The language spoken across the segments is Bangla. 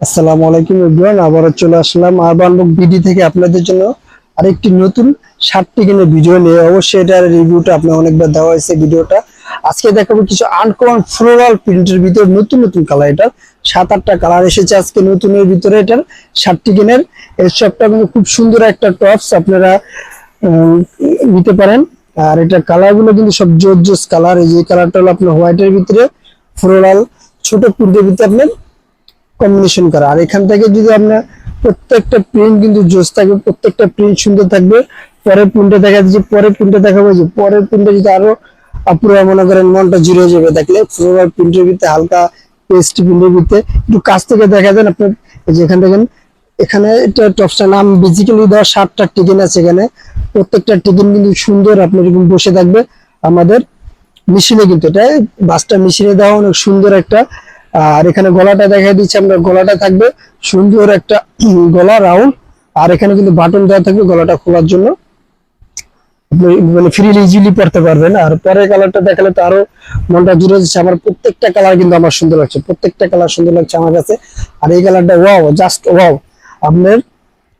আসসালামু আলাইকুম এভরিওয়ান, আবারও চলে আসলাম আরবান বুক বিডি থেকে আপনাদের জন্য আরেকটি নতুন শার্ট টিকেনের ভিডিও নিয়ে। অবশ্যই এটার রিভিউটা আপনার অনেকবার দেওয়া হয়েছে ভিডিওটা। আজকে দেখাবো কিছু আনকমন ফ্লোরাল প্রিন্টের ভিতরে নতুন নতুন কালার এটা সাত, আটটা কালার এসেছে আজকে নতুনের ভিতরে এটার শার্ট টিকেনের এর সবটা কিন্তু খুব সুন্দর একটা টপস আপনারা নিতে পারেন। আর এটা কালারগুলো কিন্তু সব জোর জোস কালার এই যে কালারটা হলো আপনার হোয়াইটের ভিতরে ফ্লোরাল ছোট প্রিন্টের ভিতরে আপনার কম্বিনেশন করা। আর এখান থেকে যদি আপনার প্রত্যেকটা প্রিন্ট কিন্তু জোস থাকবে, প্রত্যেকটা প্রিন্ট সুন্দর থাকবে। পরের প্রিন্টে দেখা যাচ্ছে, পরের প্রিন্টে দেখাবো যে পরের প্রিন্টে যদি আরও আপুরা মনে করেন, মনটা জুড়ে যাবে। দেখলে ফ্লোরাল প্রিন্টের ভিতরে হালকা পেস্ট প্রিন্টের ভিতরে। একটু কাছ থেকে দেখা দেন আপনার, এই যে এখান থেকে এখানে এটা টপসটার নাম বেসিক্যালি দেওয়া সাতটা টিকেন আছে এখানে। প্রত্যেকটা টিকেন কিন্তু সুন্দর আপনি এরকম বসে থাকবে। আমাদের মেশিনে কিন্তু এটা, বাসটা মেশিনে দেওয়া অনেক সুন্দর একটা আর এখানে গলাটা দেখা দিচ্ছে, আমরা গলাটা থাকবে সুন্দর একটা গলা, রাউন্ড। আর এখানে কিন্তু বাটন দেওয়া থাকবে গলাটা খোলার জন্য। মানে ফ্রিলি ইজিলি পারবেন। আর কালারটা দেখালে তো আরও মনটা যাচ্ছে। আমার প্রত্যেকটা কালার কিন্তু আমার সুন্দর লাগছে। প্রত্যেকটা কালার সুন্দর লাগছে আমার কাছে। আর এই কালারটা ওয়াও জাস্ট ওয়াও আপনার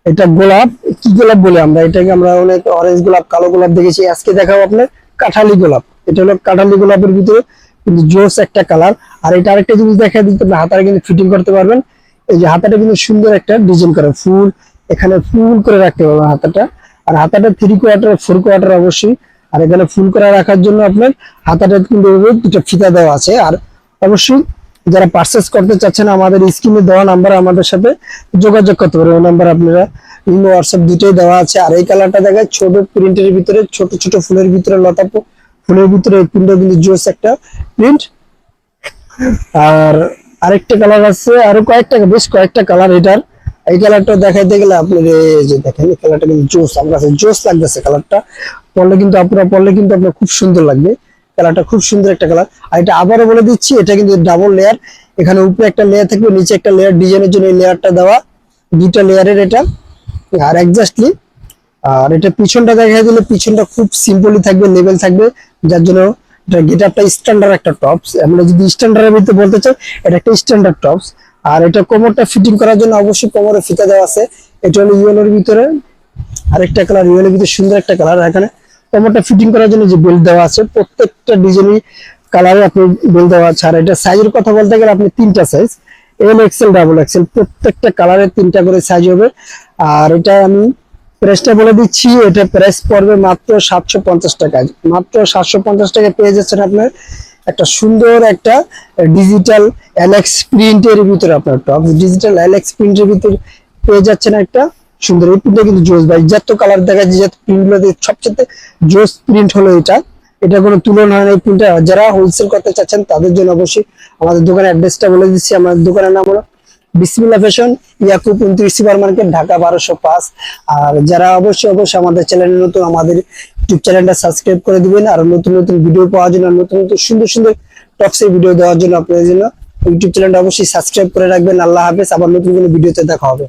এটা গোলাপ। কি গোলাপ বলে আমরা? এটাকে আমরা অনেক অরেঞ্জ গোলাপ, কালো গোলাপ দেখেছি। আজকে দেখাবো আপনার কাঠালি গোলাপ। এটা হলো কাঠালি গোলাপের ভিতরে কিন্তু জোস একটা কালার। আর এটা আরেকটা জিনিস দেখা দিতে আপনি কিন্তু ফিটিং করতে পারবেন। এই যে হাতাটা কিন্তু সুন্দর একটা ডিজাইন করে ফুল। এখানে ফুল করে রাখতে পারবেন হাতাটা। আর হাতাটা থ্রি কোয়ার্টার ফোর কোয়ার্টার অবশ্যই। আর এখানে ফুল করে রাখার জন্য আপনার হাতাটা কিন্তু দুটো ফিতা দেওয়া আছে। আর অবশ্যই যারা পার্চেস করতে চাচ্ছেন, আমাদের স্ক্রিনে দেওয়া নাম্বার আমাদের সাথে যোগাযোগ করতে পারবেন ওই নাম্বার আপনারা ইমো হোয়াটসঅ্যাপ দুটোই দেওয়া আছে। আর এই কালারটা দেখায় ছোট প্রিন্টের ভিতরে, ছোট ছোট ফুলের ভিতরে লতা ফুলের ভিতরে প্রিন্টটা কিন্তু জোস একটা প্রিন্ট আর আরেকটা কালার আছে, আরও কয়েকটা, বেশ কয়েকটা কালার এটার। এই কালারটা দেখাইতে গেলে আপনার এই যে দেখেন, এই কালারটা কিন্তু জোস আমার কাছে জোস লাগতেছে কালারটা পড়লে কিন্তু আপনারা পড়লে কিন্তু আপনার খুব সুন্দর লাগবে। কালারটা খুব সুন্দর একটা কালার আর এটা আবারও বলে দিচ্ছি, এটা কিন্তু ডাবল লেয়ার এখানে উপরে একটা লেয়ার থাকবে, নিচে একটা লেয়ার ডিজাইনের জন্য এই লেয়ারটা দেওয়া। দুইটা লেয়ারের এটা। আর এক্স্যাক্টলি আর এটা পিছনটা দেখা দিলে পিছনটা খুব সিম্পলি থাকবে লেভেল থাকবে। যার জন্য এটা গেট আপটা স্ট্যান্ডার্ড একটা টপস আমরা যদি স্ট্যান্ডার্ডের ভিতরে বলতে চাই, এটা একটা স্ট্যান্ডার্ড টপস আর এটা কোমরটা ফিটিং করার জন্য অবশ্যই কোমরে ফিতা দেওয়া আছে। এটা হলো ইয়েলোর ভিতরে। আরেকটা কালার ইয়েলোর ভিতরে সুন্দর একটা কালার এখানে কোমরটা ফিটিং করার জন্য যে বেল্ট দেওয়া আছে, প্রত্যেকটা ডিজাইনই কালারে আপনি বেল্ট দেওয়া আছে। আর এটা সাইজের কথা বলতে গেলে আপনি তিনটা size L XL double XL প্রত্যেকটা কালারের তিনটা করে সাইজ হবে। আর এটা আমি প্রাইসটা বলে দিচ্ছি, এটা প্রাইস পড়বে মাত্র সাতশো পঞ্চাশ টাকা। মাত্র সাতশো পঞ্চাশ টাকা পেয়ে যাচ্ছেন আপনার একটা সুন্দর একটা ডিজিটাল অ্যালেক্স প্রিন্টের ভিতরে আপনার টপ ডিজিটাল অ্যালেক্স প্রিন্টের ভিতরে পেয়ে যাচ্ছেন একটা সুন্দর। এই প্রিন্টটা কিন্তু জোস ভাই, যত কালার দেখা যায় যত প্রিন্টগুলো সবচেয়ে জোস প্রিন্ট হলো এটা। এটা কোনো তুলনা হয় না এই প্রিন্টটা যারা হোলসেল করতে চাচ্ছেন, তাদের জন্য অবশ্যই আমাদের দোকানের অ্যাড্রেসটা বলে দিচ্ছি, আমাদের দোকানের নাম হলো বিসমিল্লা ফ্যাশন, ইয়াকুব উনত্রিশ সুপার মার্কেট ঢাকা বারোশো পাঁচ। আর যারা অবশ্যই অবশ্যই আমাদের চ্যানেলে নতুন, আমাদের ইউটিউব চ্যানেলটা সাবস্ক্রাইব করে দিবেন। আর নতুন নতুন ভিডিও পাওয়ার জন্য, নতুন নতুন, সুন্দর সুন্দর টক্সের ভিডিও দেওয়ার জন্য আপনাদের জন্য ইউটিউব চ্যানেলটা অবশ্যই সাবস্ক্রাইব করে রাখবেন। আল্লাহ হাফেজ। আবার নতুন কোনো ভিডিওতে দেখা হবে।